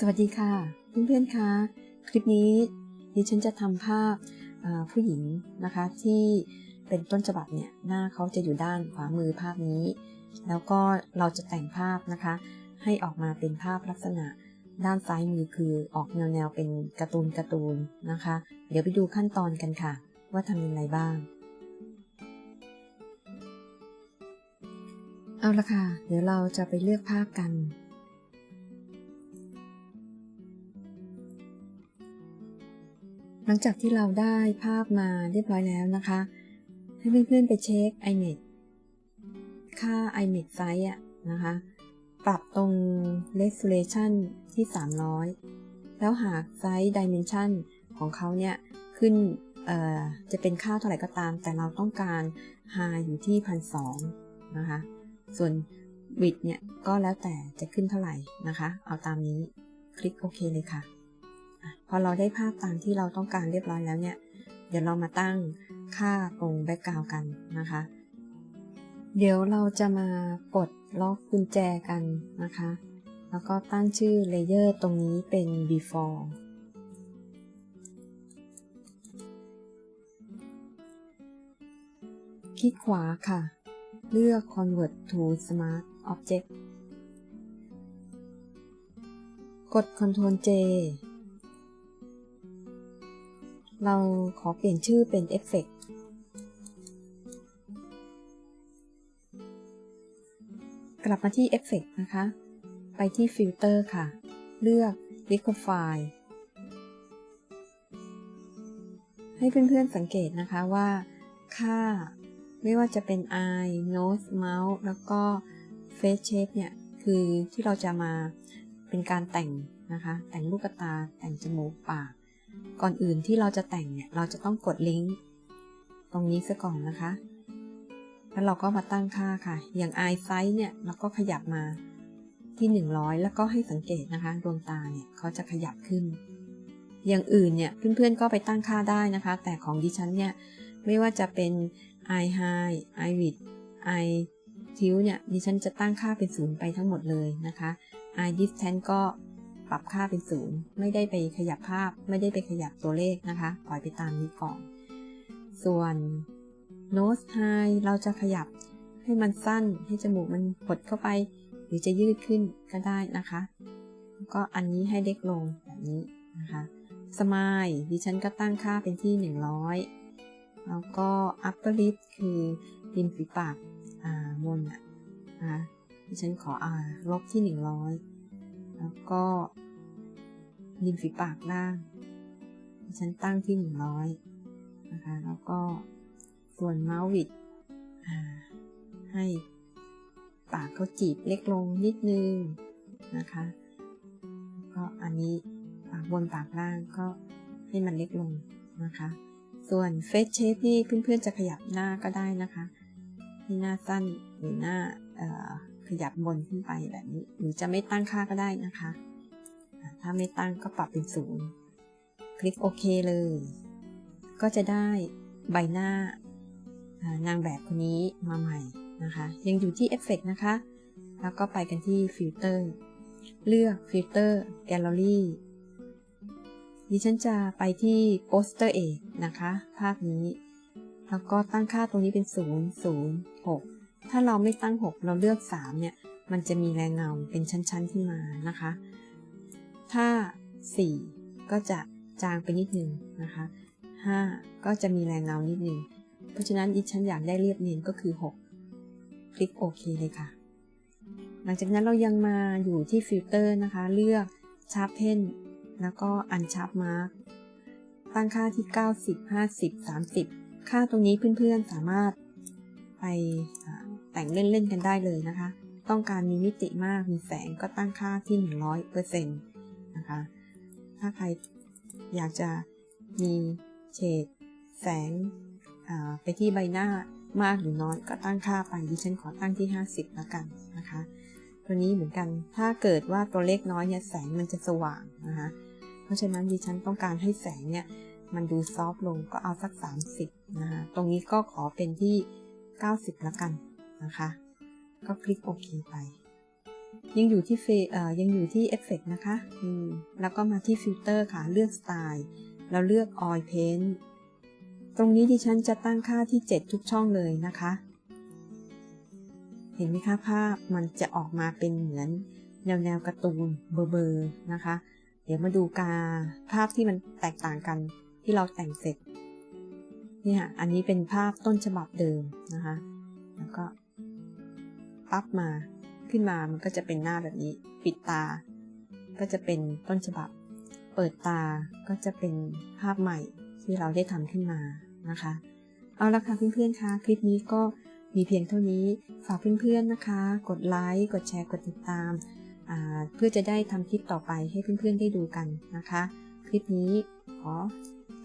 สวัสดีค่ะ เพื่อนๆคะคลิปนี้ดิฉันจะทำภาพผู้หญิงนะคะที่เป็นต้นฉบับเนี่ยหน้าเขาจะอยู่ด้านขวามือภาพนี้ แล้วก็เราจะแต่งภาพนะคะ ให้ออกมาเป็นภาพลักษณะด้านซ้ายมือคือออกแนวๆเป็นการ์ตูนการ์ตูนนะคะ เดี๋ยวไปดูขั้นตอนกันค่ะ ว่าทำยังไงบ้าง เอาละค่ะ เดี๋ยวเราจะไปเลือกภาพกัน หลังจากที่เราได้ภาพมาเรียบร้อยแล้วนะคะ ให้เพื่อนๆไปเช็ค iMac ค่า iMac size อะนะคะ ปรับตรง resolution ที่ 300 แล้วหากไซส์ dimension ของเขาเนี่ย ขึ้นจะเป็นค่าเท่าไหร่ก็ตาม แต่เราต้องการ high อยู่ที่1,200นะคะ ส่วน width เนี่ย ก็แล้วแต่จะขึ้นเท่าไหร่นะคะ เอาตามนี้ คลิกโอเคเลยค่ะ พอเราได้ภาพตามที่เราต้องการเรียบร้อยแล้วเนี่ย เดี๋ยวเรามาตั้งค่าตรงแบ็กกราวกันนะคะ เดี๋ยวเราจะมากดล็อกกุญแจกันนะคะ แล้วก็ตั้งชื่อเลเยอร์ตรงนี้เป็น before คลิกขวาค่ะ เลือก convert to smart object กด Ctrl J เราขอเปลี่ยนชื่อเป็น Effect กลับมาที่ Effect นะคะ ไปที่ Filter ค่ะ เลือก Liquify ให้เพื่อนๆสังเกตนะคะว่าค่าไม่ว่าจะเป็น eye nose mouth แล้วก็ face shape เนี่ย คือที่เราจะมาเป็นการแต่งนะคะ แต่งลูกตาแต่งจมูกปาก ก่อนอื่นที่เราจะแต่งเนี่ย เราจะต้องกดลิงก์ตรงนี้ซะก่อนนะคะ แล้วเราก็มาตั้งค่าค่ะ อย่าง eye size เนี่ย เราก็ขยับมาที่ 100 แล้วก็ให้สังเกตนะคะ ดวงตาเนี่ยเขาจะขยับขึ้น อย่างอื่นเนี่ย เพื่อนๆ ก็ไปตั้งค่าได้นะคะ แต่ของดิฉันเนี่ย ไม่ว่าจะเป็น eye high eye width eye tilt เนี่ย ดิฉันจะตั้งค่าเป็นศูนย์ไปทั้งหมดเลยนะคะ eye distance ก็ ปรับค่าเป็นศูนย์ไม่ได้ไปขยับภาพ ไม่ได้ไปขยับตัวเลขนะคะ ปล่อยไปตามนี้ก่อน ส่วน nose high เราจะขยับให้มันสั้น ให้จมูกมันหดเข้าไป หรือจะยืดขึ้นก็ได้นะคะ ก็อันนี้ให้เล็กลงแบบนี้นะคะ smile ดิฉันก็ตั้งค่าเป็นที่ 100 แล้วก็ upper lip คือริมฝีปากอ่าบนอะนะคะดิฉันขออ่าลบที่ 100 แล้วก็ริมฝีปากล่างดิฉันตั้งที่100นะคะ แล้วก็ส่วนเมาส์วิดให้ปากเขาจีบเล็กลงนิดนึงนะคะก็อันนี้ปากบนปากล่างก็ให้มันเล็กลงนะคะ ส่วนเฟสเชฟที่เพื่อนๆจะขยับหน้าก็ได้นะคะให้หน้าสั้นหรือหน้า ขยับบนขึ้นไปแบบนี้ หรือจะไม่ตั้งค่าก็ได้นะคะ ถ้าไม่ตั้งก็ปรับเป็นศูนย์คลิกโอเคเลย ก็จะได้ใบหน้านางแบบคนนี้มาใหม่นะคะ ยังอยู่ที่เอฟเฟกนะคะ แล้วก็ไปกันที่ฟิลเตอร์ เลือกฟิลเตอร์แกลเลอรี่ดิฉันจะไปที่โปสเตอร์เอกนะคะ ภาพนี้ แล้วก็ตั้งค่าตรงนี้เป็น 0 0 6 ถ้าเราไม่ตั้ง 6 เราเลือก 3 เนี่ย มันจะมีแรงเงาเป็นชั้นๆขึ้นมานะคะ ถ้า 4 ก็จะจางไปนิดนึงนะคะ 5 ก็จะมีแรงเงานิดนึง เพราะฉะนั้นดิฉันอยากได้เรียบเนียนก็คือ 6 คลิกโอเคเลยค่ะ หลังจากนั้นเรายังมาอยู่ที่ฟิลเตอร์นะคะ เลือกชาร์ปเพนแล้วก็อันชับมาร์กตั้งค่าที่ 90 50 30 ค่าตรงนี้เพื่อนๆสามารถไป แต่งเล่นๆกันได้เลยนะคะ ต้องการมีมิติมากมีแสงก็ตั้งค่าที่ 100%นะคะ ถ้าใครอยากจะมีเฉดแสงไปที่ใบหน้ามากหรือน้อยก็ตั้งค่าไปดิฉันขอตั้งที่ 50แล้วกันนะคะ ตัวนี้เหมือนกันถ้าเกิดว่าตัวเลขน้อยเนี่ยแสงมันจะสว่างนะคะเพราะฉะนั้นดิฉันต้องการให้แสงเนี่ยมันดูซอฟลงก็เอาสัก 30นะคะตรงนี้ก็ขอเป็นที่ 90ละกัน นะคะ ก็คลิกโอเคไป ยังอยู่ที่เฟเอ่อยังอยู่ที่เอฟเฟกนะคะแล้วก็มาที่ฟิลเตอร์ค่ะ เลือกสไตล์ แล้วเลือก Oil Paint ตรงนี้ดิฉันจะตั้งค่าที่ 7 ทุกช่องเลยนะคะ เห็นไหมคะภาพมันจะออกมาเป็นเหมือนแนวแนวการ์ตูนเบอร์เบอร์นะคะ เดี๋ยวมาดูการภาพที่มันแตกต่างกันที่เราแต่งเสร็จเนี่ยอันนี้เป็นภาพต้นฉบับเดิมนะคะ แล้วก็ ปั๊บมาขึ้นมามันก็จะเป็นหน้าแบบนี้ ปิดตา ก็จะเป็นต้นฉบับ เปิดตาก็จะเป็นภาพใหม่ที่เราได้ทำขึ้นมานะคะ เอาละค่ะเพื่อนๆคะคลิปนี้ก็มีเพียงเท่านี้ฝากเพื่อนๆนะคะ กดไลค์กดแชร์กดติดตามาเพื่อจะได้ทำคลิปต่อไปให้เพื่อนๆได้ดูกันนะคะ คลิปนี้ขอ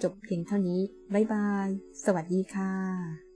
จบเพียงเท่านี้บ๊ายบาย สวัสดีค่ะ